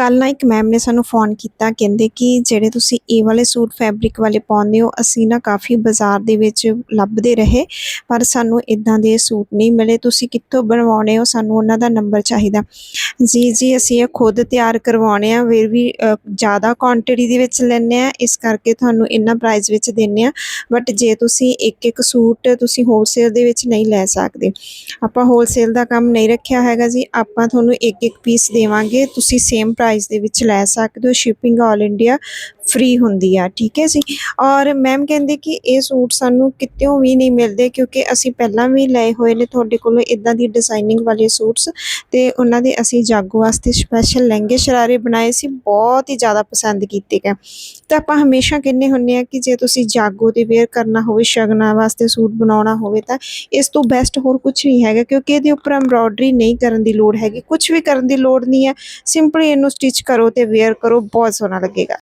ਕੱਲ ਨਾ ਇੱਕ ਮੈਮ ਨੇ ਸਾਨੂੰ ਫੋਨ ਕੀਤਾ, ਕਹਿੰਦੇ ਕਿ ਜਿਹੜੇ ਤੁਸੀਂ ਇਹ ਵਾਲੇ ਸੂਟ ਫੈਬਰਿਕ ਵਾਲੇ ਪਾਉਂਦੇ ਹੋ, ਅਸੀਂ ਨਾ ਕਾਫੀ ਬਾਜ਼ਾਰ ਦੇ ਵਿੱਚ ਲੱਭਦੇ ਰਹੇ, ਪਰ ਸਾਨੂੰ ਇਦਾਂ ਦੇ ਸੂਟ ਨਹੀਂ ਮਿਲੇ। ਤੁਸੀਂ ਕਿੱਥੋਂ ਬਣਵਾਉਣੇ ਹੋ? ਸਾਨੂੰ ਉਹਨਾਂ ਦਾ ਨੰਬਰ ਚਾਹੀਦਾ। ਜੀ ਜੀ, ਅਸੀਂ ਇਹ ਖੁਦ ਤਿਆਰ ਕਰਵਾਉਣੇ ਆ, ਫਿਰ ਵੀ ਜ਼ਿਆਦਾ ਕੁਆਂਟੀਟੀ ਦੇ ਵਿੱਚ ਲੈਂਦੇ ਆ, ਇਸ ਕਰਕੇ ਤੁਹਾਨੂੰ ਇੰਨਾ ਪ੍ਰਾਈਸ ਵਿੱਚ ਦਿੰਨੇ ਆ। ਬਟ ਜੇ ਤੁਸੀਂ ਇੱਕ ਇੱਕ ਸੂਟ ਤੁਸੀਂ ਹੋਲਸੇਲ ਦੇ ਵਿੱਚ ਨਹੀਂ ਲੈ ਸਕਦੇ, ਆਪਾਂ ਹੋਲਸੇਲ ਦਾ ਕੰਮ ਨਹੀਂ ਰੱਖਿਆ ਹੈਗਾ ਜੀ। ਆਪਾਂ ਤੁਹਾਨੂੰ ਇੱਕ ਇੱਕ ਪੀਸ ਦੇਵਾਂਗੇ, ਤੁਸੀਂ ਸੇਮ ਪ੍ਰਾਈਸ ਦੇ ਵਿੱਚ ਲੈ ਸਕਦੇ ਹੋ ਸ਼ਿਪਿੰਗ ਆਲ ਇੰਡੀਆ ਫ੍ਰੀ ਹੁੰਦੀ ਆ, ਠੀਕ ਹੈ ਜੀ? ਔਰ ਮੈਮ ਕਹਿੰਦੇ ਕਿ ਇਹ ਸੂਟ ਸਾਨੂੰ ਕਿਤਿਓਂ ਵੀ ਨਹੀਂ ਮਿਲਦੇ ਕਿਉਂਕਿ ਅਸੀਂ ਪਹਿਲਾਂ ਵੀ ਲਏ ਹੋਏ ਨੇ ਤੁਹਾਡੇ ਕੋਲੋਂ ਇਦਾਂ ਦੀ ਡਿਜ਼ਾਈਨਿੰਗ ਵਾਲੇ ਸੂਟਸ ਤੇ ਉਹਨਾਂ ਦੇ ਅਸੀਂ ਜਾਗੋ ਵਾਸਤੇ ਸਪੈਸ਼ਲ ਲਹਿੰਗੇ ਸ਼ਰਾਰੇ ਬਣਾਏ ਸੀ, ਬਹੁਤ ਹੀ ਜ਼ਿਆਦਾ ਪਸੰਦ ਕੀਤੇ ਗਏ। ਤਾਂ ਆਪਾਂ ਹਮੇਸ਼ਾ ਕਹਿੰਦੇ ਹੁੰਨੇ ਆ ਕਿ ਜੇ ਤੁਸੀਂ ਜਾਗੋ ਤੇ ਵੇਅਰ ਕਰਨਾ ਹੋਵੇ, ਸ਼ਗਨਾਂ ਵਾਸਤੇ ਸੂਟ ਬਣਾਉਣਾ ਹੋਵੇ ਤਾਂ ਇਸ ਤੋਂ ਬੈਸਟ ਹੋਰ ਕੁਝ ਨਹੀਂ ਹੈਗਾ ਕਿਉਂਕਿ ਇਹਦੇ ਉੱਪਰ ਐਮਬ੍ਰੋਇਡਰੀ ਨਹੀਂ ਕਰਨ ਦੀ ਲੋੜ ਹੈਗੀ। ਕੁਝ ਵੀ ਕਰਨ ਦੀ ਲੋੜ ਨਹੀਂ ਹੈ ਸਿੰਪਲੀ ਇਹਨੂੰ ਸਟਿਚ ਕਰੋ ਤੇ ਵੇਅਰ ਕਰੋ, ਬਹੁਤ ਸੋਹਣਾ ਲੱਗੇਗਾ।